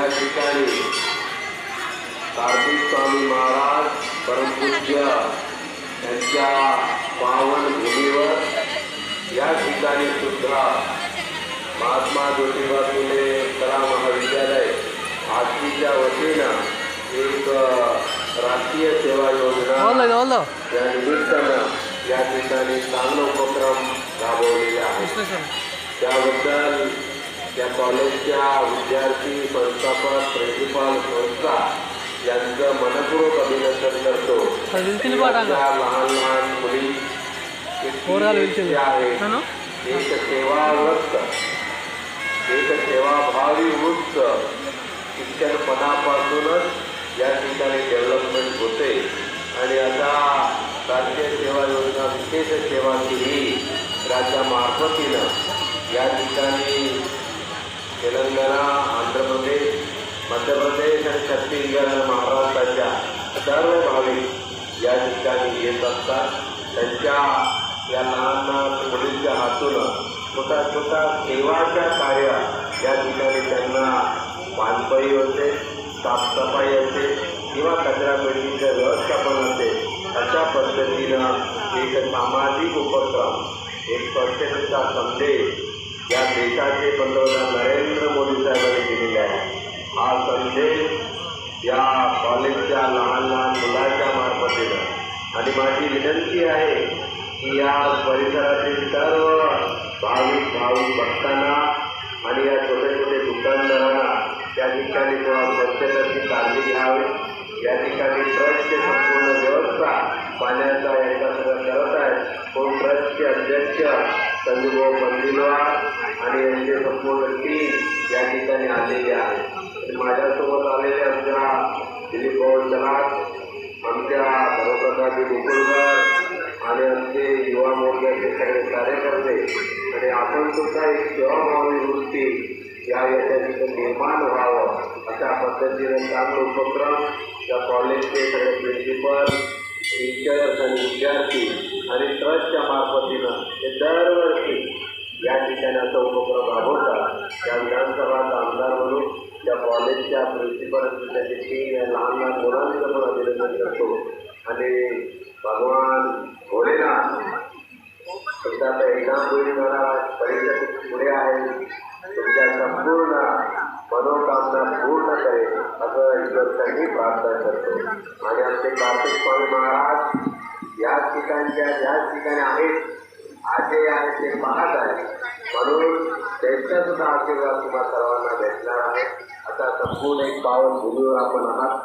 या ठिकाणी कार्तिक स्वामी महाराज परमपूज्य त्यांच्या पावनभूमीवर या ठिकाणी सुद्धा महात्मा ज्योतिबा फुले कला महाविद्यालय आरतीच्या वतीनं एक राष्ट्रीय सेवा योजना या निमित्तानं या ठिकाणी चांगला उपक्रम राबवलेला आहे. त्याबद्दल त्या कॉलेजच्या विद्यार्थी संस्थापक प्रिन्सिपाल संस्था यांचं मनपूर्वक अभिनंदन करतो. लहान लहान मुली आहेत ना? एक सेवाव्रत एक सेवाभावी वृत्त शिक्षणपणापासूनच या ठिकाणी डेव्हलपमेंट होते. आणि आता राष्ट्रीय सेवा योजना विशेष सेवा ही राज्या मार्फतीनं या ठिकाणी तेलंगणा आंध्र प्रदेश मध्य प्रदेश आणि छत्तीसगड आणि महाराष्ट्राच्या सर्व भाविक या ठिकाणी येत असतात. त्यांच्या या लहान लहान मुलींच्या हातून छोटा छोटा सेवाच्या कार्य या ठिकाणी त्यांना पानपई होते साफसफाई असते किंवा कचरा पेटीचं व्यवस्थापन असते अशा पद्धतीनं एक सामाजिक उपक्रम एक स्वच्छतेचा संदेश या देशाचे पंतप्रधान नरेंद्र मोदी साहेबांनी दिलेले आहे. हा संदेश या कॉलेजच्या लहान लहान मुलांच्या मार्फतीनं आणि माझी विनंती आहे की या परिसरातील सर्व भाविक भाविक भक्तांना आणि या छोटे छोटे दुकानदारांना त्या ठिकाणी थोडा स्वच्छतेची काळजी घ्यावी. या ठिकाणी ट्रस्टचे संपूर्ण व्यवस्था पाण्याचा यांचा सगळं करत आहेत. कोण ट्रस्टचे अध्यक्ष संजूभाऊ मंदिरवार आणि यांचे संपूर्ण टीम या ठिकाणी आलेली आहे. माझ्यासोबत आलेले आमच्या दिलीपभाऊ भाऊ आमच्या भरप्रसादी गोकुळकर आणि आमचे युवा मोर्चाचे सगळे कार्यकर्ते आणि आपण सुद्धा एक सेवाभावी वृत्ती या याच्या निर्माण व्हावं अशा पद्धतीने चांगलं उपक्रम त्या कॉलेजचे सगळे प्रिन्सिपल टीचर्स आणि विद्यार्थी आणि ट्रस्ट पद्धतीनं ते दरवर्षी या ठिकाणाचा उपक्रम राबवतात. त्या विधानसभाचा आमदार म्हणून त्या कॉलेजच्या प्रिन्सिपल त्याचे टीम या लहान लहान मुलांचं पण अभिनंदन करतो. आणि भगवान भोलेनाथ तुमचा आता एक्झाम होईल मला परीक्षा पुढे आहे. तुमच्या संपूर्ण मनोकामना पूर्ण करेल असं ईश्वर त्यांनी प्रार्थना करतो. आणि आमचे कार्तिक स्वामी महाराज या ठिकाणच्या ज्याच ठिकाणी आहेत आजे आहे ते पाहत आहे. म्हणून त्यांचा सुद्धा आशीर्वाद तुम्हाला सर्वांना भेटणार आहे. आता संपूर्ण एक पावन भूमीवर आपण आहात.